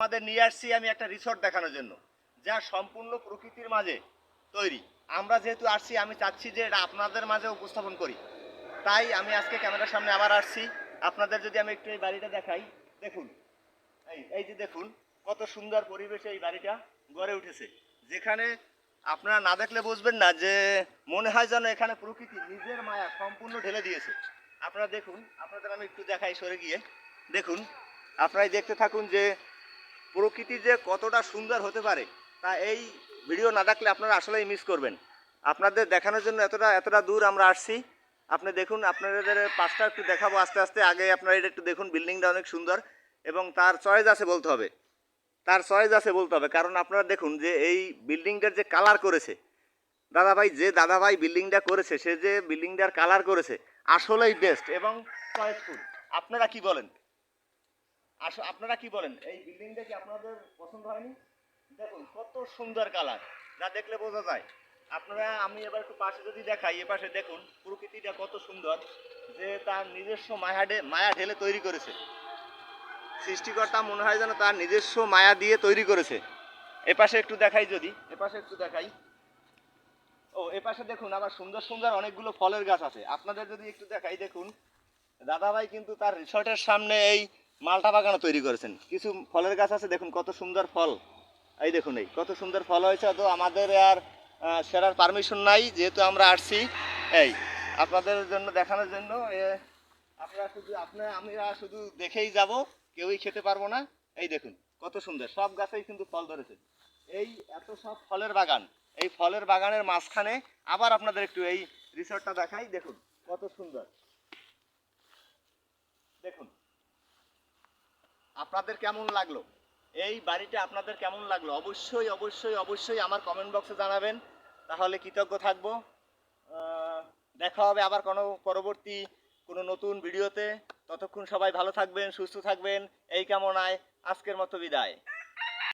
আমাদের নিয়ে আসছি আমি একটা রিসোর্ট দেখানোর জন্য, যা সম্পূর্ণ প্রকৃতির মাঝে তৈরি। আমরা যেহেতু আসছি, আমি চাচ্ছি যে এটা আপনাদের মাঝে উপস্থাপন করি। তাই আমি আজকে ক্যামেরার সামনে আবার আসছি। আপনাদের যদি আমি একটু এই বাড়িটা দেখাই, দেখুন। এই এই যে দেখুন, কত সুন্দর পরিবেশে এই বাড়িটা গড়ে উঠেছে। যেখানে আপনারা না দেখলে বুঝবেন না যে মনে হয় যেন এখানে প্রকৃতি নিজের মায়া সম্পূর্ণ ঢেলে দিয়েছে। আপনারা দেখুন, আপনাদের আমি একটু দেখাই সরে গিয়ে। দেখুন, আপনারাই দেখতে থাকুন যে প্রকৃতি যে কতটা সুন্দর হতে পারে, তা এই ভিডিও না দেখলে আপনারা আসলেই মিস করবেন। আপনাদের দেখানোর জন্য এতটা এতটা দূর আমরা আসছি। আপনি দেখুন, আপনাদের পাশটা একটু দেখাবো আস্তে আস্তে। আগে আপনারা এটা একটু দেখুন বিল্ডিংটা অনেক সুন্দর এবং তার চয়েস আছে বলতে হবে। তার চয়েস আছে বলতে হবে, কারণ আপনারা দেখুন যে এই বিল্ডিংটার যে কালার করেছে, দাদাভাই, যে দাদাভাই বিল্ডিংটা করেছে, সে যে বিল্ডিংটার কালার করেছে, আসলেই বেস্ট এবং চয়েসফুল আপনারা কি বলেন? আস আপনারা কি বলেন? এই বিল্ডিংটা কি আপনাদের পছন্দ হয়নি? দেখুন, কত সুন্দর কালার যা দেখলে বোঝা যায়। আপনারা, আমি এবার একটু পাশে যদি দেখাই, এ পাশে দেখুন, প্রকৃতিটা কত সুন্দর যে তার নিজস্ব মায়া মায়া ঢেলে তৈরি করেছে। সৃষ্টিকর্তা মনে হয় যেন তার নিজস্ব মায়া দিয়ে তৈরি করেছে। এ পাশে একটু দেখাই যদি। এ পাশে একটু দেখাই। ও, এ পাশে দেখুন, আবার সুন্দর সুন্দর অনেকগুলো ফলের গাছ আছে। আপনাদের যদি একটু দেখাই, দেখুন। দাদাভাই কিন্তু তার রিসর্টের সামনে এই মালটা বাগানও তৈরি করেছেন। কিছু ফলের গাছ আছে, দেখুন কত সুন্দর ফল। এই দেখুন এই, কত সুন্দর ফল হয়েছে। তো আমাদের আর সেরার পারমিশন নাই, যেহেতু আমরা আসছি। এই, আপনাদের জন্য, দেখানোর জন্য আপনারা শুধু আপনার আমরা শুধু দেখেই যাব, কেউই খেতে পারব না। এই দেখুন, কত সুন্দর, সব গাছেই কিন্তু ফল ধরেছে। এই, এত সব ফলের বাগান, এই ফলের বাগানের মাঝখানে আবার আপনাদের একটু এই রিসর্টটা দেখাই। দেখুন, কত সুন্দর। দেখুন আপনাদের কেমন লাগল? এই বাড়িটা আপনাদের কেমন লাগল? অবশ্যই অবশ্যই অবশ্যই আমার কমেন্ট বক্সে জানাবেন। তাহলে কৃতজ্ঞ থাকব। দেখা হবে আবার কোনো পরবর্তী কোনো নতুন ভিডিওতে। ততক্ষণ সবাই ভালো থাকবেন, সুস্থ থাকবেন। এই কেমন কামনায় আজকের মতো বিদায়।